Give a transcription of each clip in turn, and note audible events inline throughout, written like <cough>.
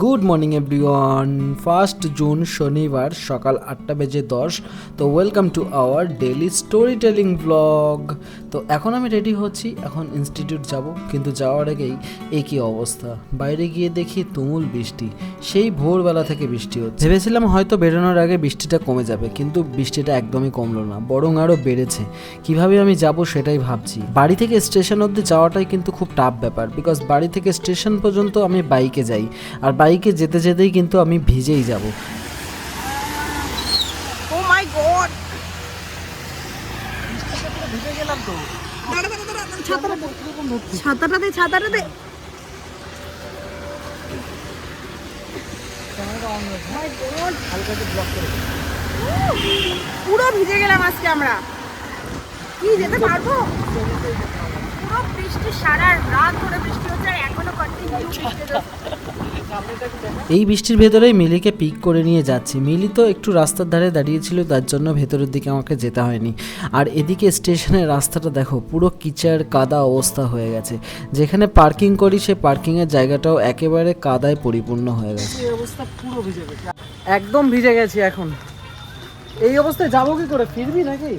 Good morning everyone first June শনিবার, সকাল আটটা বেজে দশ। তো welcome to our daily storytelling blog তো এখন আমি রেডি হচ্ছি, এখন ইনস্টিটিউট যাব। কিন্তু যাওয়ার আগেই একই অবস্থা। বাইরে গিয়ে দেখি তুমুল বৃষ্টি। সেই ভোরবেলা থেকে বৃষ্টি হচ্ছে। ভেবেছিলাম হয়তো বেরোনোর আগে বৃষ্টিটা কমে যাবে, কিন্তু বৃষ্টিটা একদমই কমলো না, বরং আরও বেড়েছে। কীভাবে আমি যাব সেটাই ভাবছি। বাড়ি থেকে স্টেশন অবধি যাওয়াটাই কিন্তু খুব টাফ ব্যাপার বিকজ বাড়ি থেকে স্টেশন পর্যন্ত আমি বাইকে যাই। আর বাইকে যেতে যেতেই কিন্তু আমি ভিজেই যাব। ও মাই গড ছাতাটা দে ছাতাটা দে পুরো ভিজে গেলাম আজকে আমরা। কি যেতে পারব? পুরো বৃষ্টি সারা রাত ধরে বৃষ্টি হচ্ছে আর এখনও কন্টিনিউ বৃষ্টি এই বৃষ্টির ভেতরেই মিলিকে পিক করে নিয়ে যাচ্ছি। মিলি তো একটু রাস্তার ধারে দাঁড়িয়েছিল তার জন্য ভেতরের দিকে আমাকে যেতে হয়নি। আর এদিকে স্টেশনের রাস্তাটা দেখো পুরো কিচার কাদা অবস্থা হয়ে গেছে। যেখানে পার্কিং করি সে পার্কিংয়ের জায়গাটাও একেবারে কাদায় পরিপূর্ণ হয়ে গেছে। এই ভিজে গেছে। একদম ভিজে গেছি এখন। এই অবস্থায় যাব কি করে? ফিরবি নাকি?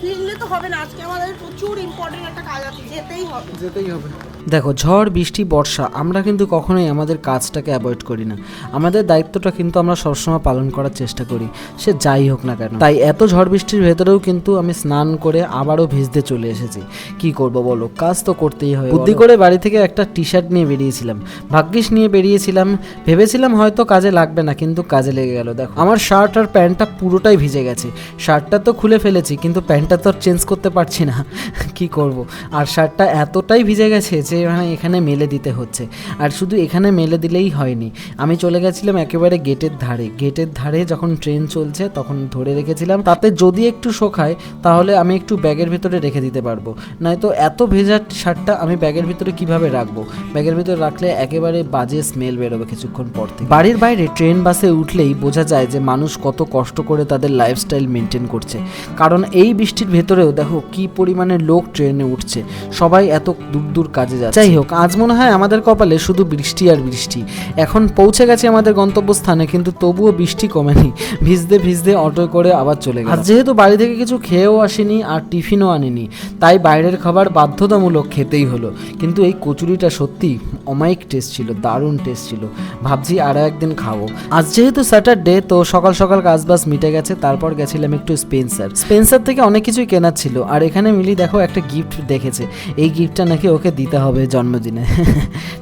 ফিরলে তো হবে না। আজকে আমাদের প্রচুর ইম্পর্টেন্ট একটা কাজ আছে, যেতেই হবে। যেতেই হবে। দেখো ঝড় বৃষ্টি বর্ষা আমরা কিন্তু কখনোই আমাদের কাজটাকে অ্যাভয়েড করি না। আমাদের দায়িত্বটা কিন্তু আমরা সবসময় পালন করার চেষ্টা করি সে যাই হোক না কেন। তাই এত ঝড় বৃষ্টির ভেতরেও কিন্তু আমি স্নান করে আবারও ভিজতে চলে এসেছি। কি করব বলো? কাজ তো করতেই হয় বুদ্ধি করে বাড়ি থেকে একটা টি শার্ট নিয়ে বেরিয়েছিলাম। ভাগ্যিস নিয়ে বেরিয়েছিলাম। ভেবেছিলাম হয়তো কাজে লাগবে না কিন্তু কাজে লেগে গেল দেখো। আমার শার্ট আর প্যান্টটা পুরোটাই ভিজে গেছে। শার্টটা তো খুলে ফেলেছি কিন্তু প্যান্টটা তো আর চেঞ্জ করতে পারছি না। <laughs> কি করব? আর শার্টটা এতটাই ভিজে গেছে যে মানে এখানে মেলে দিতে হচ্ছে। আর শুধু এখানে মেলে দিলেই হয়নি। আমি চলে গেছিলাম একেবারে গেটের ধারে। গেটের ধারে যখন ট্রেন চলছে তখন ধরে রেখেছিলাম। তাতে যদি একটু শোকায় তাহলে আমি একটু ব্যাগের ভিতরে রেখে দিতে পারব। নয়তো এত ভেজা শার্টটা আমি ব্যাগের ভিতরে কীভাবে রাখব? ব্যাগের ভিতরে রাখলে একেবারে বাজে স্মেল বেরোবে কিছুক্ষণ পর থেকে। বাড়ির বাইরে ট্রেন বাসে উঠলেই বোঝা যায় যে মানুষ কত কষ্ট করে তাদের লাইফস্টাইল মেনটেন করছে। কারণ এই বৃষ্টির ভেতরেও দেখো কি পরিমাণে লোক ট্রেনে উঠছে। সবাই এত দূর দূর কাজে যাচ্ছে। যাই হোক আজ মনে হয় আমাদের কপালে শুধু বৃষ্টি আর বৃষ্টি। এখন পৌঁছে গেছে আমাদের গন্তব্যস্থানে কিন্তু তবুও বৃষ্টি কমেনি। ভিজতে ভিজতে অটো করে আবার চলে গেল আর যেহেতু বাড়ি থেকে কিছু খেয়েও আসেনি আর টিফিনও আনিনি তাই বাইরের খাবার বাধ্যতামূলক খেতেই হলো। কিন্তু এই কচুরিটা সত্যি অমায়িক টেস্ট ছিল দারুণ টেস্ট ছিল। ভাবছি আরও একদিন খাব। আজ যেহেতু স্যাটারডে তো সকাল সকাল কাজ বাজ মিটে গেছে তারপর গেছিলাম একটু স্পেন্সার স্পেন্সার থেকে অনেক কিছুই কেনার ছিল আর এখানে মিলি দেখো একটা গিফট দেখেছে। এই গিফটটা নাকি ওকে দিতে হবে। জন্মদিনে।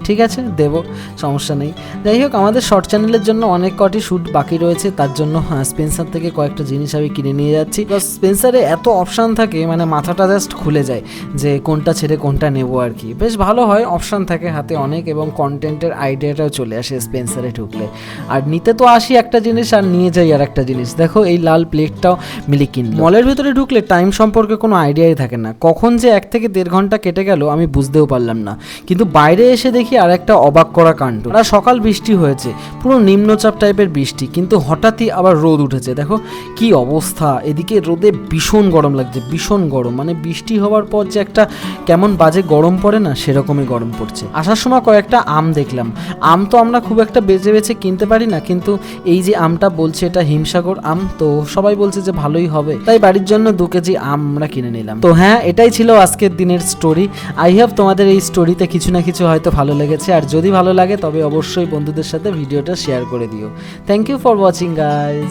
ঠিক আছে? দেবো, সমস্যা নেই। যাই হোক, আমাদের শর্ট চ্যানেলের জন্য অনেক কটি শ্যুট বাকি রয়েছে, তার জন্য হ্যাঁ স্পেন্সার থেকে কয়েকটা জিনিস আমি কিনে নিয়ে যাচ্ছি। স্পেন্সারে এত অপশান থাকে মানে মাথাটা জাস্ট খুলে যায়, যে কোনটা ছেড়ে কোনটা নেব আর কি। বেশ ভালো হয় অপশান থাকে হাতে অনেক, এবং কন্টেন্টের আইডিয়াটাও চলে আসে স্পেন্সারে ঢুকলে। আর নিতে তো আসি একটা জিনিস, আর নিয়ে যাই আর একটা জিনিস। দেখো, এই লাল প্লেটটাও মিলি কিনলো। মলের ভিতরে ঢুকলে টাইম সম্পর্কে কোনো আইডিয়াই থাকে না। কখন যে এক থেকে দেড় ঘণ্টা কেটে গেল, আমি বুঝতেও পারলাম না। কিন্তু বাইরে এসে দেখি আর একটা অবাক করা কাণ্ড। আর সকাল বৃষ্টি হয়েছে, পুরো নিম্নচাপ টাইপের বৃষ্টি, কিন্তু হঠাৎই আবার রোদ উঠেছে। দেখো কি অবস্থা, এদিকে রোদে ভীষণ গরম লাগছে, ভীষণ গরম। মানে বৃষ্টি হওয়ার পর যে একটা কেমন বাজে গরম পড়ে না, সেরকমই গরম পড়ছে। আসার সময় কয়েকটা আম দেখলাম। আম তো আমরা খুব একটা বেছে বেছে কিনতে পারি না, কিন্তু এই যে আমটা বলছে এটা হিমসাগর আম, তো সবাই বলছে যে ভালোই হবে। তাই বাড়ির জন্য দু কেজি আম আমরা কিনে নিলাম। তো হ্যাঁ এটাই ছিল আজকের দিনের স্টোরি আই হ্যাভ তোমাদের এই স্টোরিতে কিছু না কিছু হয়তো ভালো লেগেছে। আর যদি ভালো লাগে, তবে অবশ্যই বন্ধুদের সাথে ভিডিওটা শেয়ার করে দিও। Thank you for watching guys